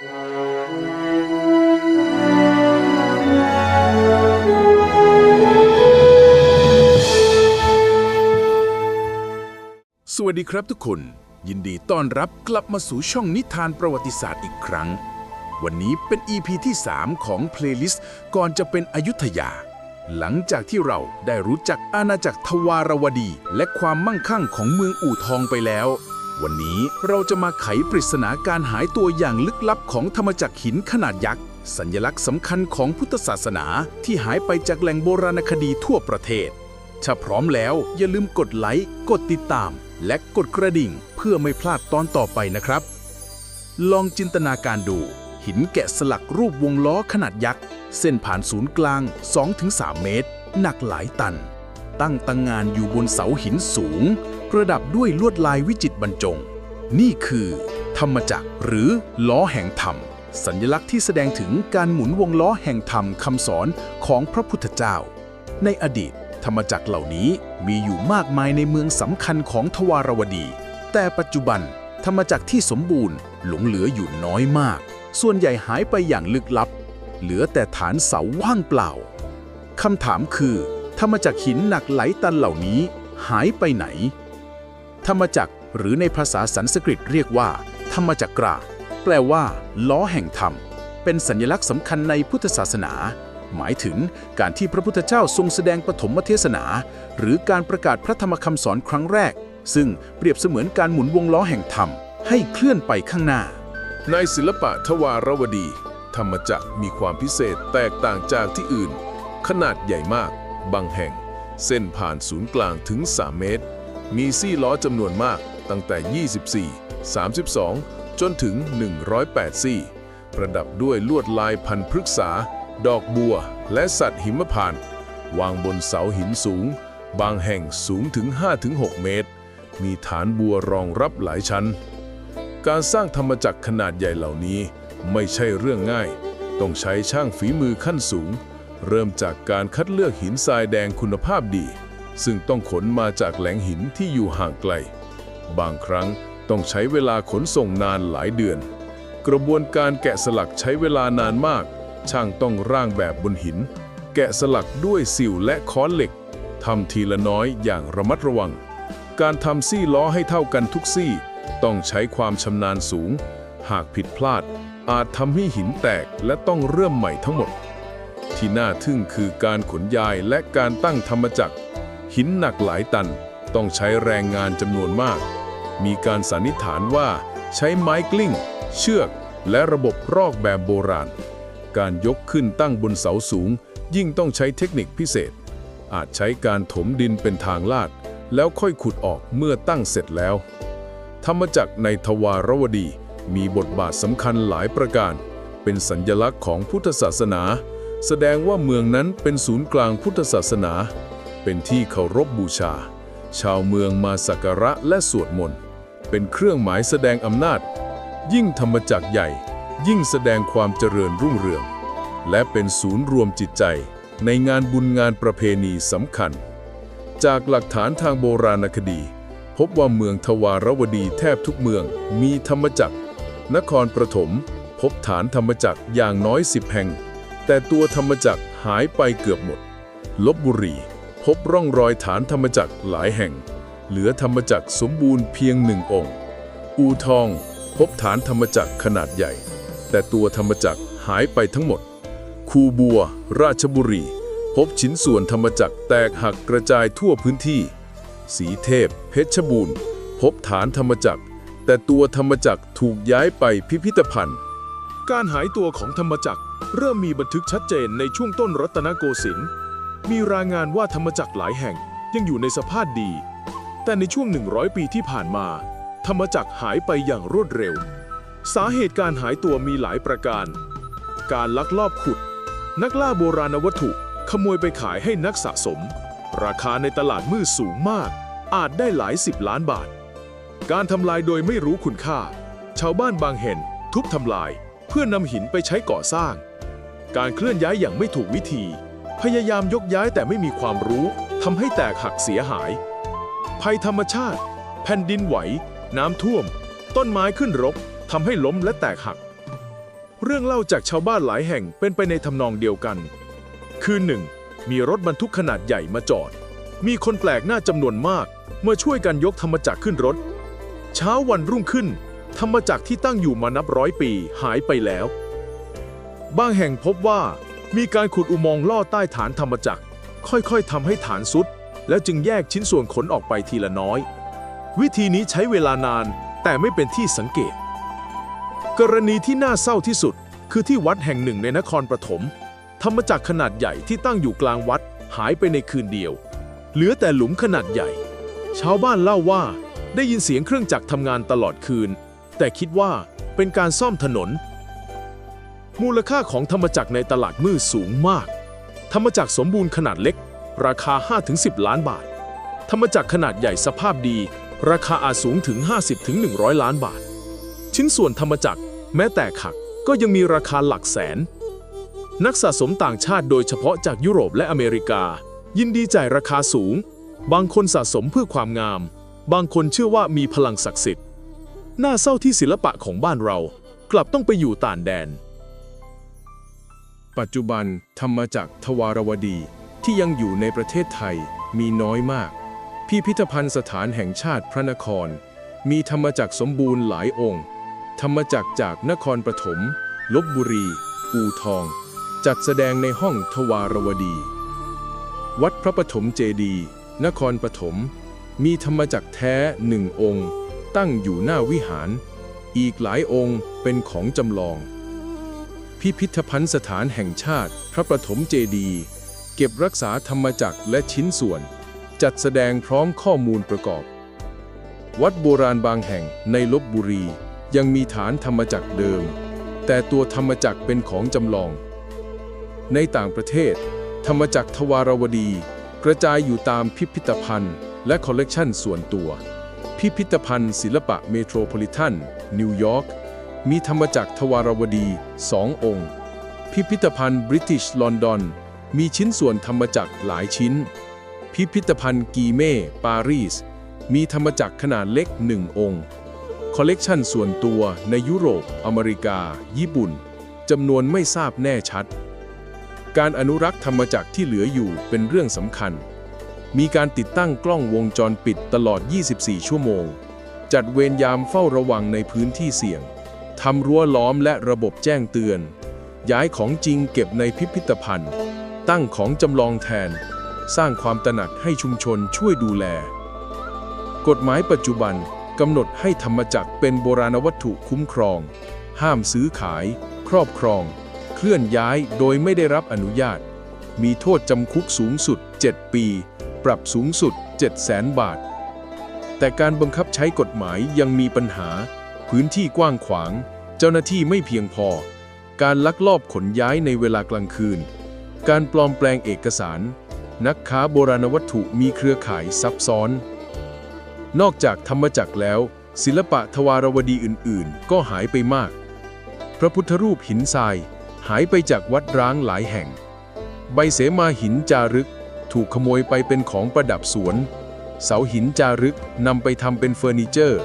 สวัสดีครับทุกคน ยินดีต้อนรับกลับมาสู่ช่องนิทานประวัติศาสตร์อีกครั้ง วันนี้เป็น EP ที่ 3 ของเพลย์ลิสต์ก่อนจะเป็นอยุธยา หลังจากที่เราได้รู้จักอาณาจักรทวารวดี และความมั่งคั่งของเมืองอู่ทองไปแล้ว วันนี้เราจะมาไขปริศนาการหายตัวอย่างลึกลับของธรรมจักรหินขนาดยักษ์ สัญลักษณ์สำคัญของพุทธศาสนาที่หายไปจากแหล่งโบราณคดีทั่วประเทศ ถ้าพร้อมแล้วอย่าลืมกดไลค์กดติดตาม และกดกระดิ่ง เพื่อไม่พลาดตอนต่อไปนะครับ ลองจินตนาการดู หินแกะสลักรูปวงล้อขนาดยักษ์ เส้นผ่านศูนย์กลาง 2-3 เมตร หนักหลายตัน ตั้งตังงานอยู่บนเสาหินสูง ประดับด้วยลวดลายวิจิตรบรรจง นี่คือ ธรรมจักรหรือล้อแห่งธรรม สัญลักษณ์ที่แสดงถึงการหมุนวงล้อแห่งธรรมคำสอนของพระพุทธเจ้า ในอดีต ธรรมจักรเหล่านี้มีอยู่มากมายในเมืองสำคัญของทวารวดี แต่ปัจจุบัน ธรรมจักรที่สมบูรณ์หลงเหลืออยู่น้อยมาก ส่วนใหญ่หายไปอย่างลึกลับ เหลือแต่ฐานเสาว่างเปล่าคำถามคือ ธรรมจักรหินหนักหลายตันเหล่านี้ หายไปไหน ธรรมจักรหรือในภาษาสันสกฤตเรียกว่า ธรรมจักรา แปลว่า ล้อแห่งธรรม เป็นสัญลักษณ์สำคัญในพุทธศาสนา หมายถึงการที่พระพุทธเจ้าทรงแสดงปฐมเทศนา หรือการประกาศพระธรรมคำสอนครั้งแรก ซึ่งเปรียบเสมือนการหมุนวงล้อแห่งธรรม ให้เคลื่อนไปข้างหน้า ในศิลปะทวารวดี ธรรมจักรมีความพิเศษแตกต่างจากที่อื่น ขนาดใหญ่มาก บางแห่ง เส้นผ่านศูนย์กลางถึง 3 เมตร มีซี่ล้อจำนวนมากตั้งแต่ 24 32 จนถึง 108 ซี่ ประดับด้วยลวดลายพันพฤกษา ดอกบัว และสัตว์หิมพานต์วางบนเสาหินสูง บางแห่งสูงถึง 5-6 เมตร มีฐานบัวรองรับหลายชั้น การสร้างธรรมจักรขนาดใหญ่เหล่านี้ไม่ใช่เรื่องง่าย ต้องใช้ช่างฝีมือขั้นสูง เริ่มจากการคัดเลือกหินทรายแดงคุณภาพดี ซึ่งต้องขนมาจากแหล่งหินที่อยู่ห่างไกล บางครั้งต้องใช้เวลาขนส่งนานหลายเดือน กระบวนการแกะสลักใช้เวลานานมาก ช่างต้องร่างแบบบนหิน แกะสลักด้วยสิวและค้อนเหล็กทำทีละน้อยอย่างระมัดระวัง การทำซี่ล้อให้เท่ากันทุกซี่ ต้องใช้ความชำนาญสูง หากผิดพลาด อาจทำให้หินแตกและต้องเริ่มใหม่ทั้งหมด ที่น่าทึ่งคือการขนย้ายและการตั้งธรรมจักร หินหนักหลายตันต้องใช้แรงงานจำนวนมาก มีการสันนิษฐานว่าใช้ไม้กลิ้ง เชือกและระบบรอกแบบโบราณ การยกขึ้นตั้งบนเสาสูง ยิ่งต้องใช้เทคนิคพิเศษ อาจใช้การถมดินเป็นทางลาด แล้วค่อยขุดออกเมื่อตั้งเสร็จแล้ว ธรรมจักรในทวารวดีมีบทบาทสำคัญหลายประการ เป็นสัญลักษณ์ของพุทธศาสนา แสดงว่าเมืองนั้นเป็นศูนย์กลางพุทธศาสนา เป็นที่เคารพบบูชา ชาวเมืองมาสักการะและสวดมนต์ เป็นเครื่องหมายแสดงอำนาจ ยิ่งธรรมจักรใหญ่ ยิ่งแสดงความเจริญรุ่งเรือง และเป็นศูนย์รวมจิตใจ ในงานบุญงานประเพณีสำคัญ จากหลักฐานทางโบราณคดี พบว่าเมืองทวารวดีแทบทุกเมืองมีธรรมจักร นครปฐมพบฐานธรรมจักรอย่างน้อยสิบแห่ง แต่ตัวธรรมจักรหายไปเกือบหมด ลบบุรี พบร่องรอยฐานธรรมจักรหลายแห่ง เหลือธรรมจักรสมบูรณ์เพียงหนึ่งองค์ อูทอง พบฐานธรรมจักรขนาดใหญ่ แต่ตัวธรรมจักรหายไปทั้งหมด คูบัว ราชบุรี พบชิ้นส่วนธรรมจักรแตกหักกระจายทั่วพื้นที่ สีเทพ เพชรบูรณ์ พบฐานธรรมจักร แต่ตัวธรรมจักรถูกย้ายไปพิพิธภัณฑ์ การหายตัวของธรรมจักรเริ่มมีบันทึกชัดเจนในช่วงต้นรัตนโกสินทร์ มีรายงานว่าธรรมจักรหลายแห่งยังอยู่ในสภาพดี แต่ในช่วง 100 ปีที่ผ่านมา ธรรมจักรหายไปอย่างรวดเร็ว สาเหตุการหายตัวมีหลายประการ การลักลอบขุด นักล่าโบราณวัตถุ ขโมยไปขายให้นักสะสม ราคาในตลาดมืดสูงมาก อาจได้หลายสิบล้านบาท การทำลายโดยไม่รู้คุณค่า ชาวบ้านบางแห่งทุบทำลาย เพื่อนำหินไปใช้ก่อสร้าง การเคลื่อนย้ายอย่างไม่ถูกวิธี พยายามยกย้ายแต่ไม่มีความรู้ทำให้แตกหักเสียหาย ภัยธรรมชาติ แผ่นดินไหว น้ำท่วม ต้นไม้ขึ้นรกทำให้ล้มและแตกหัก เรื่องเล่าจากชาวบ้านหลายแห่งเป็นไปในทำนองเดียวกัน คือหนึ่งมีรถบรรทุกขนาดใหญ่มาจอด มีคนแปลกหน้าจำนวนมากมาช่วยกันยกธรรมจักรขึ้นรถ เช้าวันรุ่งขึ้น ธรรมจักรที่ตั้งอยู่มานับร้อยปีหายไปแล้ว บางแห่งพบว่า มีการขุดอุโมงค์ลอดใต้ฐานธรรมจักร ค่อยๆทำให้ฐานสุด แล้วจึงแยกชิ้นส่วนขนออกไปทีละน้อย วิธีนี้ใช้เวลานานแต่ไม่เป็นที่สังเกต กรณีที่น่าเศร้าที่สุด คือที่วัดแห่งหนึ่งในนครปฐมธรรมจักรขนาดใหญ่ที่ตั้งอยู่กลางวัดหายไปในคืนเดียว เหลือแต่หลุมขนาดใหญ่ ชาวบ้านเล่าว่าได้ยินเสียงเครื่องจักรทำงานตลอดคืน แต่คิดว่าเป็นการซ่อมถนน มูลค่าของธรรมจักรในตลาดมืดสูงมาก ธรรมจักรสมบูรณ์ขนาดเล็ก ราคา 5-10 ล้านบาท ธรรมจักรขนาดใหญ่สภาพดี ราคาอาจสูงถึง 50-100 ล้านบาท ชิ้นส่วนธรรมจักรแม้แต่ขักก็ยังมีราคาหลักแสน นักสะสมต่างชาติโดยเฉพาะจากยุโรปและอเมริกา ยินดีจ่ายราคาสูง บางคนสะสมเพื่อความงาม บางคนเชื่อว่ามีพลังศักดิ์สิทธิ์ น่าเศร้าที่ศิลปะของบ้านเรา กลับต้องไปอยู่ต่างแดน ปัจจุบันธรรมจักรทวารวดีที่ยังอยู่ในประเทศไทยมีน้อยมาก พิพิธภัณฑ์สถานแห่งชาติพระนคร มีธรรมจักรสมบูรณ์หลายองค์ ธรรมจักรจากนครปฐมลบบุรี อูทอง จัดแสดงในห้องทวารวดี วัดพระปฐมเจดีย์นครปฐมมีธรรมจักรแท้หนึ่งองค์ ตั้งอยู่หน้าวิหาร อีกหลายองค์เป็นของจำลอง พิพิธภัณฑ์สถานแห่งชาติ พระประถมเจดีย์เก็บรักษาธรรมจักรและชิ้นส่วน จัดแสดงพร้อมข้อมูลประกอบ วัดโบราณบางแห่งในลบบุรี ยังมีฐานธรรมจักรเดิม แต่ตัวธรรมจักรเป็นของจำลอง ในต่างประเทศ ธรรมจักรทวารวดี กระจายอยู่ตามพิพิธภัณฑ์ และคอลเลกชันส่วนตัว พิพิธภัณฑ์ศิลปะเมโทรโพลิแทนนิวยอร์ก มีธรรมจักรทวารวดีสององค์ พิพิธภัณฑ์บริติชลอนดอน มีชิ้นส่วนธรรมจักรหลายชิ้น พิพิธภัณฑ์กีเม่ ปารีส มีธรรมจักรขนาดเล็กหนึ่งองค์คอลเลกชันส่วนตัวในยุโรป อเมริกา ญี่ปุ่นจำนวนไม่ทราบแน่ชัด การอนุรักษ์ธรรมจักรที่เหลืออยู่เป็นเรื่องสำคัญ มีการติดตั้งกล้องวงจรปิดตลอด 24 ชั่วโมง จัดเวรยามเฝ้าระวังในพื้นที่เสี่ยง ทำรั้วล้อมและระบบแจ้งเตือน ย้ายของจริงเก็บในพิพิธภัณฑ์ ตั้งของจำลองแทน สร้างความตระหนักให้ชุมชนช่วยดูแล กฎหมายปัจจุบันกำหนดให้ธรรมจักรเป็นโบราณวัตถุคุ้มครอง ห้ามซื้อขาย ครอบครอง เคลื่อนย้ายโดยไม่ได้รับอนุญาต มีโทษจำคุกสูงสุด 7 ปี ปรับสูงสุด 7 0 0แสนบาท แต่การบังคับใช้กฎหมายยังมีปัญหา พื้นที่กว้างขวาง เจ้าหน้าที่ไม่เพียงพอ การลักลอบขนย้ายในเวลากลางคืน การปลอมแปลงเอกสาร นักค้าโบราณวัตถุมีเครือข่ายซับซ้อน นอกจากธรรมจักรแล้ว ศิลปะทวารวดีอื่นๆ ก็หายไปมาก พระพุทธรูปหินทราย หายไปจากวัดร้างหลายแห่ง ใบเสมาหินจารึก ถูกขโมยไปเป็นของประดับสวน เสาหินจารึกนำไปทำเป็นเฟอร์นิเจอร์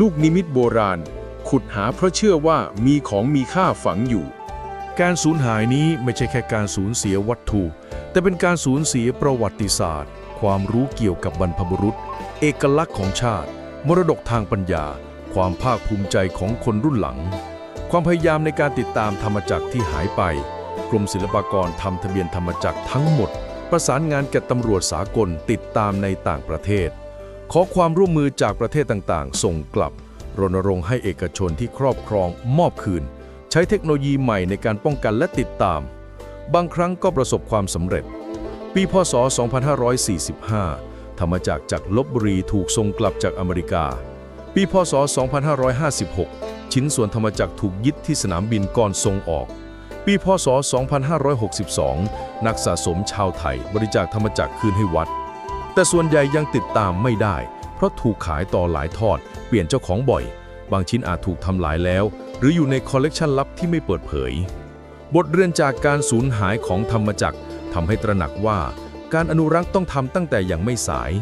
ลูกนิมิตโบราณ ขุดหาเพราะเชื่อว่ามีของมีค่าฝังอยู่ การสูญหายนี้ไม่ใช่แค่การสูญเสียวัตถุ แต่เป็นการสูญเสียประวัติศาสตร์ ความรู้เกี่ยวกับบรรพบุรุษ เอกลักษณ์ของชาติ มรดกทางปัญญา ความภาคภูมิใจของคนรุ่นหลัง ความพยายามในการติดตามธรรมจักรที่หายไป กรมศิลปากรทำทะเบียนธรรมจักรทั้งหมด ประสานงานกับตำรวจสากลติดตามในต่างประเทศ ขอความร่วมมือจากประเทศต่างๆ ส่งกลับ รณรงค์ให้เอกชนที่ครอบครองมอบคืน ใช้เทคโนโลยีใหม่ในการป้องกันและติดตาม บางครั้งก็ประสบความสำเร็จ ปีพศ 2545 ธรรมจักรจากลบบุรีถูกส่งกลับจากอเมริกา ปีพศ 2556 ชิ้นส่วนธรรมจักรถูกยึดที่สนามบินก่อนส่งออกปีพศ 2562 นักสะสมชาวไทย บริจาคธรรมจักรคืนให้วัด แต่ส่วนใหญ่ยังติดตามไม่ได้ เพราะถูกขายต่อหลายทอด เปลี่ยนเจ้าของบ่อย บางชิ้นอาจถูกทำลายแล้ว หรืออยู่ในคอลเลกชันลับที่ไม่เปิดเผย บทเรียนจากการสูญหายของธรรมจักรทำให้ตระหนักว่า การอนุรักษ์ต้องทำตั้งแต่ยังไม่สาย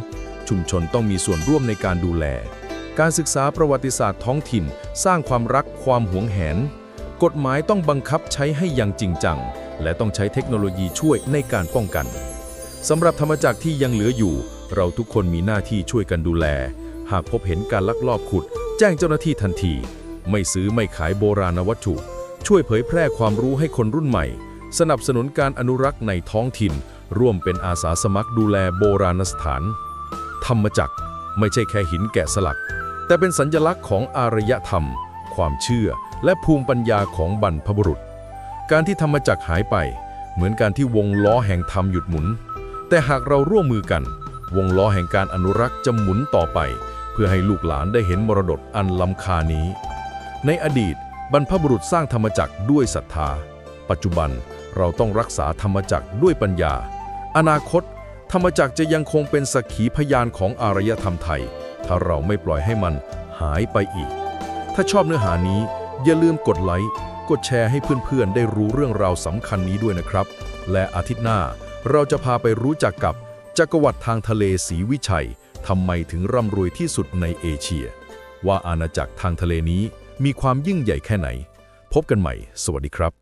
ชุมชนต้องมีส่วนร่วมในการดูแล การศึกษาประวัติศาสตร์ท้องถิ่น สร้างความรักความหวงแหน กฎหมายต้องบังคับใช้ให้อย่างจริงจัง และต้องใช้เทคโนโลยีช่วยในการป้องกัน สำหรับธรรมจักรที่ยังเหลืออยู่ เราทุกคนมีหน้าที่ช่วยกันดูแล หากพบเห็นการลักลอบขุด แจ้งเจ้าหน้าที่ทันที ไม่ซื้อไม่ขายโบราณวัตถุ ช่วยเผยแพร่ความรู้ให้คนรุ่นใหม่ สนับสนุนการอนุรักษ์ในท้องถิ่น ร่วมเป็นอาสาสมัครดูแลโบราณสถาน ธรรมจักรไม่ใช่แค่หินแกะสลัก แต่เป็นสัญลักษณ์ของอารยธรรม ความเชื่อ และภูมิปัญญาของบรรพบุรุษ การที่ธรรมจักรหายไป เหมือนการที่วงล้อแห่งธรรมหยุดหมุน แต่หากเราร่วมมือกัน วงล้อแห่งการอนุรักษ์จะหมุนต่อไป เพื่อให้ลูกหลานได้เห็นมรดกอันล้ำค่านี้ ในอดีตบรรพบุรุษสร้างธรรมจักรด้วยศรัทธา ปัจจุบันเราต้องรักษาธรรมจักรด้วยปัญญา อนาคต ธรรมจักรจะยังคงเป็นสักขีพยานของอารยธรรมไทย ถ้าเราไม่ปล่อยให้มันหายไปอีก ถ้าชอบเนื้อหานี้อย่าลืมกดไลค์ กดแชร์ให้เพื่อนๆ ได้รู้เรื่องราวสำคัญนี้ด้วยนะครับ และอาทิตย์หน้า เราจะพาไปรู้จักกับจักรวรรดิทางทะเลสีวิชัยทำไมถึงร่ำรวยที่สุดในเอเชีย ว่าอาณาจักรทางทะเลนี้มีความยิ่งใหญ่แค่ไหน พบกันใหม่ สวัสดีครับ